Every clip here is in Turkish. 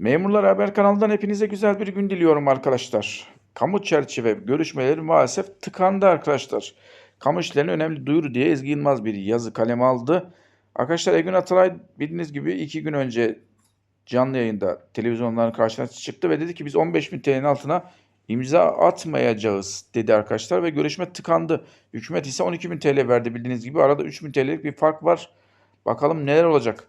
Memurlar Haber kanalından hepinize güzel bir gün diliyorum arkadaşlar. Kamu çerçeve görüşmeleri maalesef tıkandı arkadaşlar. Kamu işlerine önemli duyuru diye Ezgi Yılmaz bir yazı kaleme aldı. Arkadaşlar Egün Ataray bildiğiniz gibi iki gün önce canlı yayında televizyonların karşısına çıktı ve dedi ki biz 15 bin TL'nin altına imza atmayacağız dedi arkadaşlar ve görüşme tıkandı. Hükümet ise 12 bin TL verdi bildiğiniz gibi arada 3 bin TL'lik bir fark var. Bakalım neler olacak.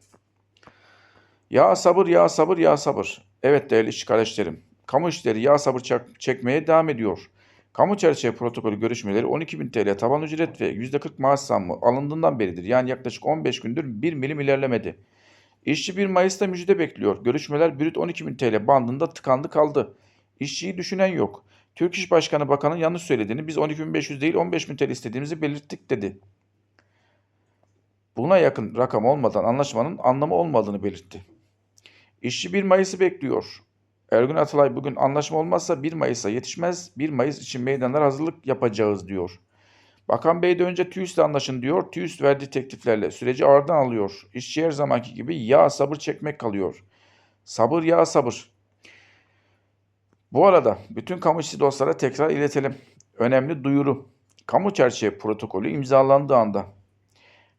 Ya sabır ya sabır ya sabır. Evet değerli işçi kardeşlerim. Kamu işleri ya sabır çek- çekmeye devam ediyor. Kamu çerçeve protokolü görüşmeleri 12.000 TL taban ücret ve %40 maaş zammı alındığından beridir. Yani yaklaşık 15 gündür 1 milim ilerlemedi. İşçi 1 Mayıs'ta müjde bekliyor. Görüşmeler brüt 12.000 TL bandında tıkandı kaldı. İşçiyi düşünen yok. Türk İş Başkanı Bakan'ın yanlış söylediğini biz 12.500 değil 15.000 TL istediğimizi belirttik dedi. Buna yakın rakam olmadan anlaşmanın anlamı olmadığını belirtti. İşçi 1 Mayıs'ı bekliyor. Ergün Atalay bugün anlaşma olmazsa 1 Mayıs'a yetişmez. 1 Mayıs için meydanlara hazırlık yapacağız diyor. Bakan Bey de önce TÜİS'le anlaşın diyor. TÜİS verdiği tekliflerle süreci ağırdan alıyor. İşçi her zamanki gibi ya sabır çekmek kalıyor. Sabır ya sabır. Bu arada bütün kamu işçi dostlara tekrar iletelim. Önemli duyuru. Kamu çerçeve protokolü imzalandığı anda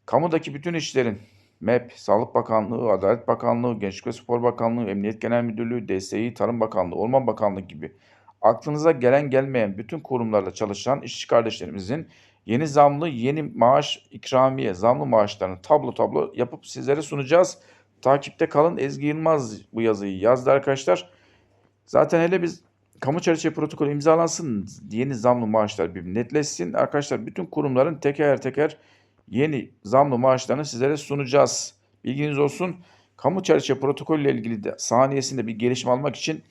kamudaki bütün işlerin MEP, Sağlık Bakanlığı, Adalet Bakanlığı, Gençlik ve Spor Bakanlığı, Emniyet Genel Müdürlüğü, DSİ, Tarım Bakanlığı, Orman Bakanlığı gibi aklınıza gelen gelmeyen bütün kurumlarla çalışan işçi kardeşlerimizin yeni zamlı, yeni maaş, ikramiye, zamlı maaşlarını tablo tablo yapıp sizlere sunacağız. Takipte kalın. Ezgi Yılmaz bu yazıyı yazdı arkadaşlar. Zaten hele biz kamu çerçeve protokolü imzalansın, yeni zamlı maaşlar bir netleşsin. Arkadaşlar bütün kurumların teker teker yeni zamlı maaşlarını sizlere sunacağız. Bilginiz olsun. Kamu çerçeve protokolü ile ilgili de saniyesinde bir gelişme almak için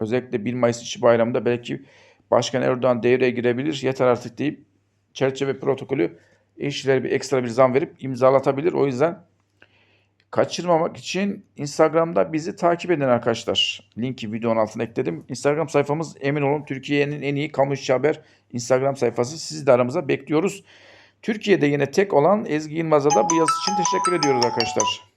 özellikle 1 Mayıs İşçi Bayramı'nda belki Başkan Erdoğan devreye girebilir. Yeter artık deyip çerçeve protokolü işçilere bir ekstra bir zam verip imzalatabilir. O yüzden kaçırmamak için Instagram'da bizi takip edin arkadaşlar. Linki videonun altına ekledim. Instagram sayfamız emin olun Türkiye'nin en iyi kamu işçi haber Instagram sayfası. Sizi de aramıza bekliyoruz. Türkiye'de yine tek olan Ezgi Yılmaz'a da bu yazı için teşekkür ediyoruz arkadaşlar.